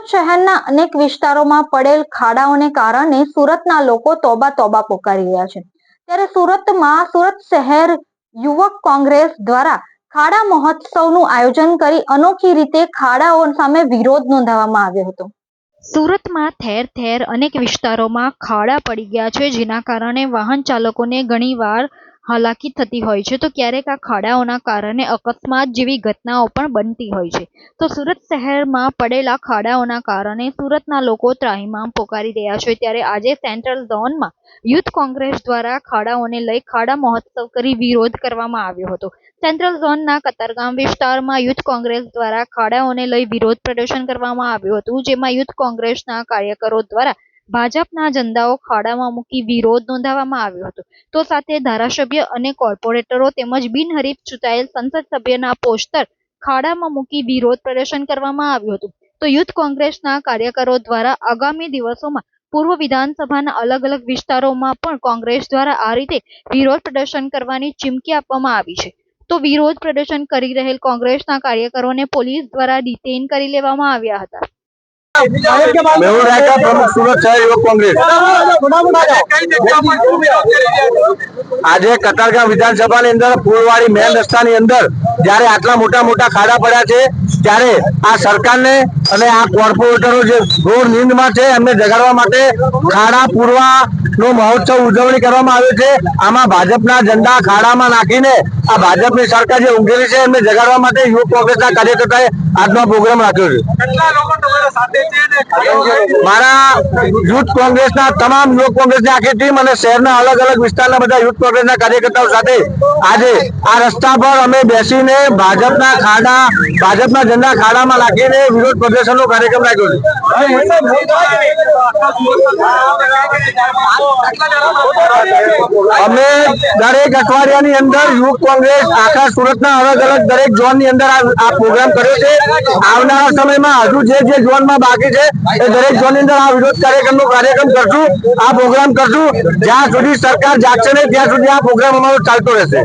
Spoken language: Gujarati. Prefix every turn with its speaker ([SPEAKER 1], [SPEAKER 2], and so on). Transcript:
[SPEAKER 1] સુરત શહેરના અનેક વિસ્તારોમાં પડેલ ખાડાઓને કારણે સુરતના લોકો તોબા તોબા પોકારી રહ્યા છે. ત્યારે સુરતમાં સુરત શહેર યુવક કોંગ્રેસ દ્વારા ખાડા મહોત્સવનું આયોજન કરી અનોખી રીતે ખાડાઓ સામે વિરોધ નોંધાવવામાં આવ્યો હતો.
[SPEAKER 2] સુરતમાં ઠેર ઠેર અનેક વિસ્તારોમાં ખાડા પડી ગયા છે, જેના કારણે વાહન ચાલકોને ઘણીવાર હાલાકી થતી હોય છે, તો ક્યારેક આ ખાડાઓના કારણે અકસ્માત જેવી ઘટનાઓ પણ બનતી હોય છે. તો સુરત શહેરમાં પડેલા ખાડાઓના કારણે સુરતના લોકો ત્રાહિમામ પોકારી રહ્યા છે. ત્યારે આજે સેન્ટ્રલ ઝોનમાં યુથ કોંગ્રેસ દ્વારા ખાડાઓને લઈ ખાડા મહોત્સવ કરી વિરોધ કરવામાં આવ્યો હતો. સેન્ટ્રલ ઝોનના કતારગામ વિસ્તારમાં યુથ કોંગ્રેસ દ્વારા ખાડાઓને લઈ વિરોધ પ્રદર્શન કરવામાં આવ્યું હતું, જેમાં યુથ કોંગ્રેસના કાર્યકરો દ્વારા ભાજપના ઝંડાઓ ખાડામાં મૂકી વિરોધ નોંધાવવામાં આવ્યો હતો. તો સાથે ધારાસભ્ય અને કોર્પોરેટરો તેમજ બિનહરીફ ચૂંટાયેલ સંસદ સભ્યના પોસ્ટર ખાડામાં મૂકી વિરોધ પ્રદર્શન કરવામાં આવ્યું હતું. તો યુથ કોંગ્રેસના કાર્યકરો દ્વારા આગામી દિવસોમાં પૂર્વ વિધાનસભાના અલગ અલગ વિસ્તારોમાં પણ કોંગ્રેસ દ્વારા આ રીતે વિરોધ પ્રદર્શન કરવાની ચીમકી આપવામાં આવી છે. તો વિરોધ પ્રદર્શન કરી રહેલ કોંગ્રેસના કાર્યકરોને પોલીસ દ્વારા ડિટેઇન કરી લેવામાં આવ્યા હતા.
[SPEAKER 3] મેહુલ રાયકા પ્રમુખ સુરત શહેર યુવક કોંગ્રેસ. આજે કતારગામ વિધાનસભાની અંદર, ફૂલવાડી મેન રસ્તાની અંદર, જ્યારે આટલા મોટા મોટા ખાડા પડ્યા છે, ત્યારે આ સરકારને અને આ કોર્પોરેટરો જે ઘોર નીંદમાં છે, એમને જગાડવા માટે ખાડા પૂરવા નો મહોત્સવ ઉજવણી કરવામાં આવ્યો છે. આમાં ભાજપના ઝંડા ખાડામાં નાખીને આ ભાજપની સરકાર જે ઊંઘેલી છે એમને જગાડવા માટે યુવક કોંગ્રેસના કાર્યકર્તાએ આજનો પ્રોગ્રામ રાખ્યો છે. મારા યુથ કોંગ્રેસના તમામ યુવક કોંગ્રેસની આખી ટીમ અને શહેરના અલગ અલગ વિસ્તારના બધા યુથ કોંગ્રેસના કાર્યકર્તાઓ સાથે આજે આ રસ્તા પર અમે બેસીને ભાજપના ખાડા, ભાજપના ઝંડા ખાડામાં નાખીને વિરોધ પ્રદર્શનનો કાર્યક્રમ રાખ્યો છે. અમે દરેક અઠવાડિયાની અંદર યુથ કોંગ્રેસ, આખા સુરતના અલગ અલગ દરેક ઝોનની અંદર આ આ પ્રોગ્રામ કર્યો છે. આવનારા સમયમાં હજુ જે જે ઝોનમાં બાકી છે, એ દરેક ઝોનની અંદર આ વિરોધ કાર્યક્રમનો કાર્યક્રમ કરશું, આ પ્રોગ્રામ કરશું. જ્યાં સુધી સરકાર જાગશે નહીં, ત્યાં સુધી આ પ્રોગ્રામ અમારો ચાલતો રહેશે.